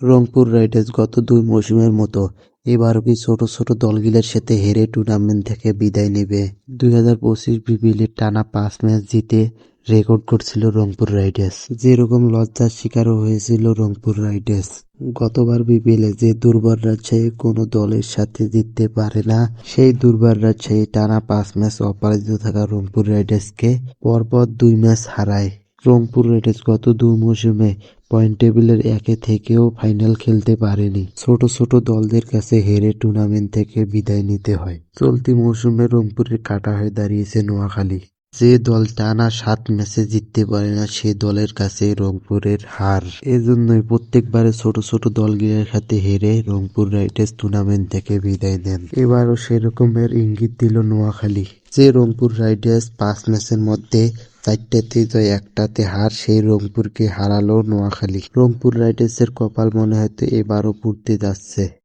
Rangpur Riders গত দুই মৌসুমের মতো এবারও কি ছোট ছোট দলগুলোর সাথে হেরে টুর্নামেন্ট থেকে বিদায় নেবে? দুই হাজার পঁচিশ বিপিএলের টানা পাঁচ ম্যাচ জিতে রেকর্ড করছিল রংপুর রাইডার্স। যেরকম লজ্জার শিকারও হয়েছিল রংপুর রাইডার্স। গতবার বিপিএলে যে দুর্বার রাজশাহী কোনো দলের সাথে জিততে পারে না, সেই দুর্বার রাজশাহী টানা পাঁচ ম্যাচ অপরাজিত থাকা রংপুর রাইডার্সকে পরপর দুই ম্যাচ হারায়। রংপুর রাইডার্স গত দুই মৌসুমে পয়েন্ট টেবিলের একে থেকেও ফাইনাল খেলতে পারেনি। ছোট ছোট দলদের কাছে হেরে টুর্নামেন্ট থেকে বিদায় নিতে হয়। চলতি মৌসুমে রংপুরের কাটা হয়ে দাঁড়িয়েছে নোয়াখালী। যে দল টানা সাত ম্যাচে জিততে পারে না, সে দলের কাছে রংপুরের হার। এজন্যই প্রত্যেকবারে ছোট ছোট দলগুলোর সাথে হেরে রংপুর রাইডার্স টুর্নামেন্ট থেকে বিদায় নেন। এবারও সেরকমের ইঙ্গিত দিল নোয়াখালী। যে রংপুর রাইডার্স পাঁচ ম্যাচের মধ্যে চারটাতে জয় একটাতে হার, সেই রংপুরকে হারালো নোয়াখালী। রংপুর রাইডার্সের কপাল মনে হয়তো এবারও পুড়তে যাচ্ছে।